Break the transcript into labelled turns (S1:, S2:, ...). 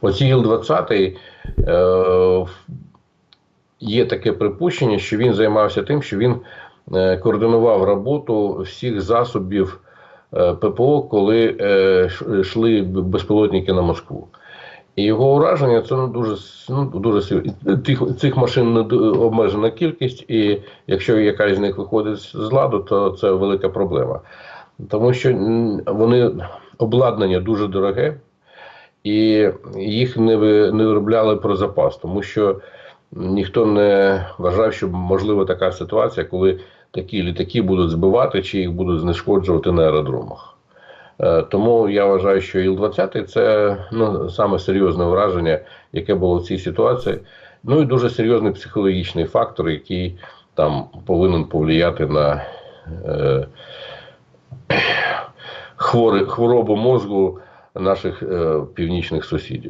S1: Оці Іл-20 е, є таке припущення, що він займався тим, що він е, координував роботу всіх засобів е, ППО, коли е, йшли безпілотники на Москву. І його ураження це ну, дуже ну, дуже. Тих, цих машин не обмежена кількість, і якщо якась з них виходить з ладу, то це велика проблема. Тому що вони обладнання дуже дороге, і їх не, не виробляли про запас, тому що ніхто не вважав, що можлива така ситуація, коли такі літаки будуть збивати чи їх будуть знешкоджувати на аеродромах. Е, Тому я вважаю, що Іл-20 це ну, саме серйозне враження, яке було в цій ситуації. Ну і дуже серйозний психологічний фактор, який там повинен повлияти на е, хворобу мозку наших е, північних сусідів.